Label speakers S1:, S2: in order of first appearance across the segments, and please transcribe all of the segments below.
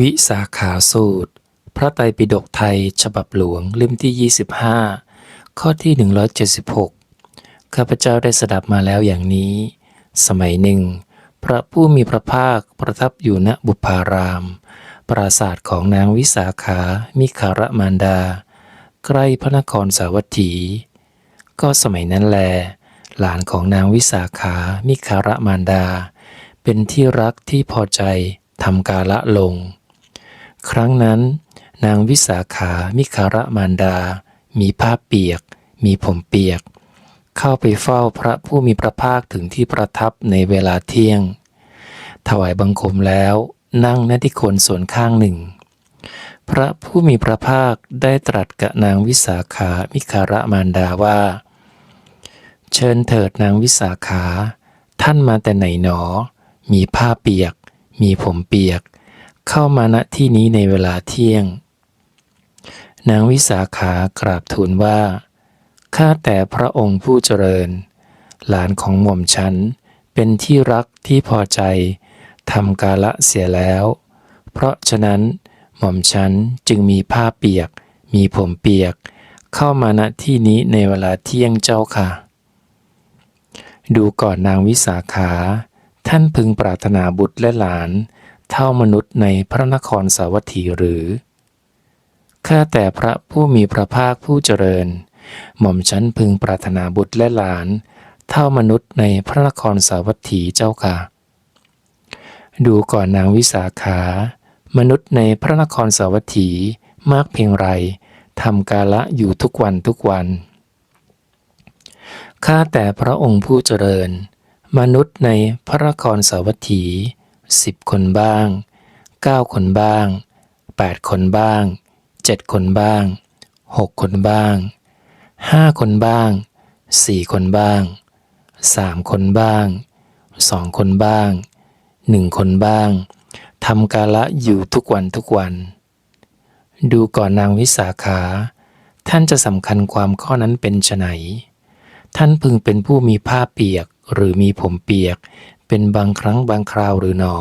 S1: วิสาขาสูตร พระไตรปิฎกไทย ฉบับหลวงเล่มที่ 25 ข้อที่ 176 ข้าพเจ้าได้สดับมาแล้วอย่างนี้ สมัยหนึ่ง พระผู้มีพระภาคประทับอยู่ณบุพาราม ปราศาสตร์ของนางวิสาขา มิคารมานดา ใกล้พระนครสาวัตถี ก็สมัยนั้นแล หลานของนางวิสาขา มิคารมานดา เป็นที่รักที่พอใจทำกาละลง ครั้งนั้น นางวิสาขามิคารมานดา มีผ้าเปียก มีผมเปียก เข้าไปเฝ้าพระผู้มีพระภาคถึงที่ประทับในเวลาเที่ยง ถวายบังคมแล้วนั่งณที่โคนส่วนข้างหนึ่ง พระผู้มีพระภาคได้ตรัสกับนางวิสาขามิคารมานดาว่า เชิญเถิดนางวิสาขา ท่านมาแต่ไหนหนอ มีผ้าเปียก มีผมเปียก เข้ามาณที่นี้ในเวลาเที่ยง นางวิสาขากราบทูลว่า ข้าแต่พระองค์ผู้เจริญ หลานของหม่อมฉันเป็นที่รักที่พอใจทำกาละเสียแล้ว เพราะฉะนั้นหม่อมฉันจึงมีผ้าเปียก มีผมเปียก เข้ามาณที่นี้ในเวลาเที่ยงเจ้าค่ะ ดูก่อนนางวิสาขา ท่านพึงปรารถนาบุตรและหลาน เท่ามนุษย์ในพระนครสาวัตถีหรือ ข้าแต่พระผู้มีพระภาคผู้เจริญ หม่อมฉันพึงปรารถนาบุตรและหลาน เท่ามนุษย์ในพระนครสาวัตถีเจ้าค่ะ ดูก่อนนางวิสาขา มนุษย์ในพระนครสาวัตถีมากเพียงไรทำกาละอยู่ทุกวันทุกวัน ข้าแต่พระองค์ผู้เจริญ มนุษย์ในพระนครสาวัตถี สิบคนบ้างเก้าคนบ้างแปดคนบ้างเจ็ดคนบ้างหกคนบ้างห้าคนบ้างสี่คนบ้างสามคนบ้างสองคนบ้างหนึ่งคนบ้างทำกาละอยู่ทุกวันทุกวัน ดูก่อนนางวิสาขา ท่านจะสำคัญความข้อนั้นเป็นไนท่านพึงเป็นผู้มีผ้าเปียกหรือมีผมเปียก เป็นบางครั้งบางคราวหรือหนอ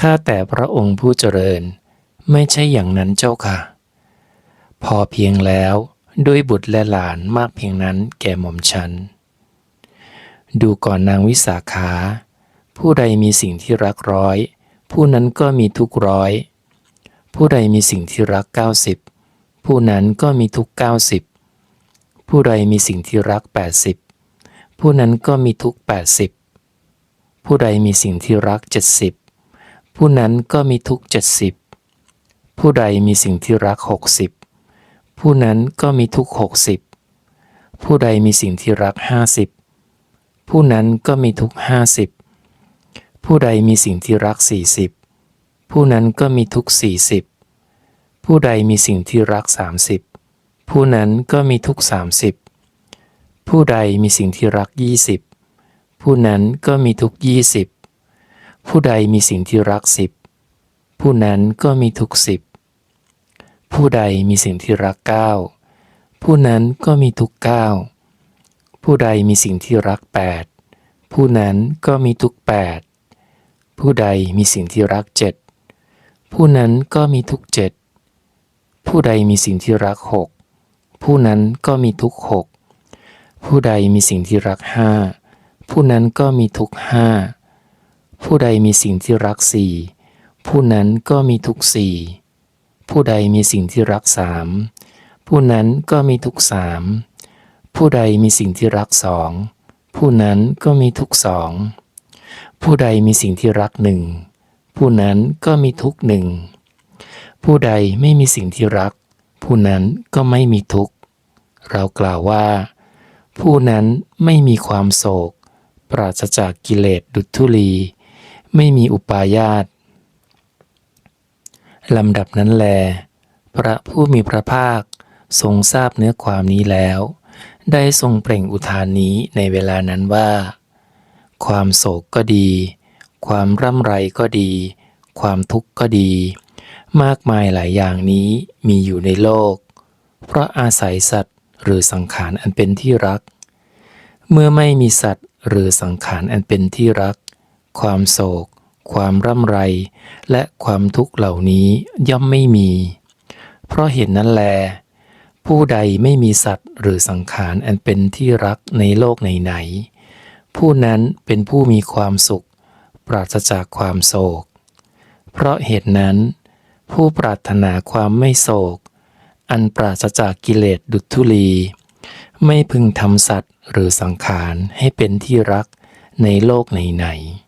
S1: ข้าแต่พระองค์ผู้เจริญ ไม่ใช่อย่างนั้นเจ้าค่ะ พอเพียงแล้วด้วยบุตรและหลานมากเพียงนั้นแก่หม่อมฉัน ดูก่อนนางวิสาขา ผู้ใดมีสิ่งที่รักร้อย ผู้นั้นก็มีทุกร้อย ผู้ใดมีสิ่งที่รักเก้าสิบผู้นั้นก็มีทุกเก้าสิบผู้ใดมีสิ่งที่รักแปดสิบผู้นั้นก็มีทุกแปดสิบ ผู้ใดมีสิ่งที่รักเจ็ดสิบผู้นั้นก็มีทุกเจ็ดสิบผู้ใดมีสิ่งที่รักหกสิบผู้นั้นก็มีทุกหกสิบผู้ใดมีสิ่งที่รักห้าสิบผู้นั้นก็มีทุกห้าสิบผู้ใดมีสิ่งที่รักสี่สิบผู้นั้นก็มีทุกสี่สิบผู้ใดมีสิ่งที่รักสามสิบผู้นั้นก็มีทุกสามสิบผู้ใดมีสิ่งที่รักยี่สิบ ผู้นั้นก็มีทุกยี่สิบผู้ใดมีสิ่งที่รักสิบผู้นั้นก็มีทุกสิบผู้ใดมีสิ่งที่รักเก้าผู้นั้นก็มีทุกเก้าผู้ใดมีสิ่งที่รักแปดผู้นั้นก็มีทุกแปดผู้ใดมีสิ่งที่รักเจ็ดผู้นั้นก็มีทุกเจ็ดผู้ใดมีสิ่งที่รักหกผู้นั้นก็มีทุกหกผู้ใดมีสิ่งที่รักห้า ผู้นั้นก็มีทุกห้าผู้ใดมีสิ่งที่รักสี่ผู้นั้นก็มีทุกสี่ผู้ใดมีสิ่งที่รักสามผู้นั้นก็มีทุกสามผู้ใดมีสิ่งที่รักสองผู้นั้นก็มีทุกสองผู้ใดมีสิ่งที่รักหนึ่งผู้นั้นก็มีทุกหนึ่งผู้ใดไม่มีสิ่งที่รัก ผู้นั้นก็ไม่มีทุกเรากล่าวว่า ผู้นั้นไม่มีความโศก ปราศจากกิเลสดุจทุลี ไม่มีอุปาญาตลำดับนั้นแล พระผู้มีพระภาคทรงทราบเนื้อความนี้แล้ว ได้ทรงเปล่งอุทานนี้ในเวลานั้นว่า ความโศกก็ดี ความร่ำไรก็ดี ความทุกข์ก็ดี มากมายหลายอย่างนี้มีอยู่ในโลก เพราะอาศัยสัตว์หรือสังขารอันเป็นที่รัก เมื่อไม่มีสัตว์ หรือสังขารอันเป็นที่รัก ความโศก ความร่ำไร และความทุกข์เหล่านี้ย่อมไม่มี เพราะเหตุนนั้นแล ผู้ใดไม่มีสัตว์หรือสังขารอันเป็นที่รักในโลกไหนๆผู้นั้นเป็นผู้มีความสุข ปราศจากความโศก เพราะเหตุนั้น ผู้ปรารถนาความไม่โศก อันปราศจากกิเลสดุจธุลี ไม่พึงทำสัตว์ หรือสังขารให้เป็นที่รักในโลกไหนๆ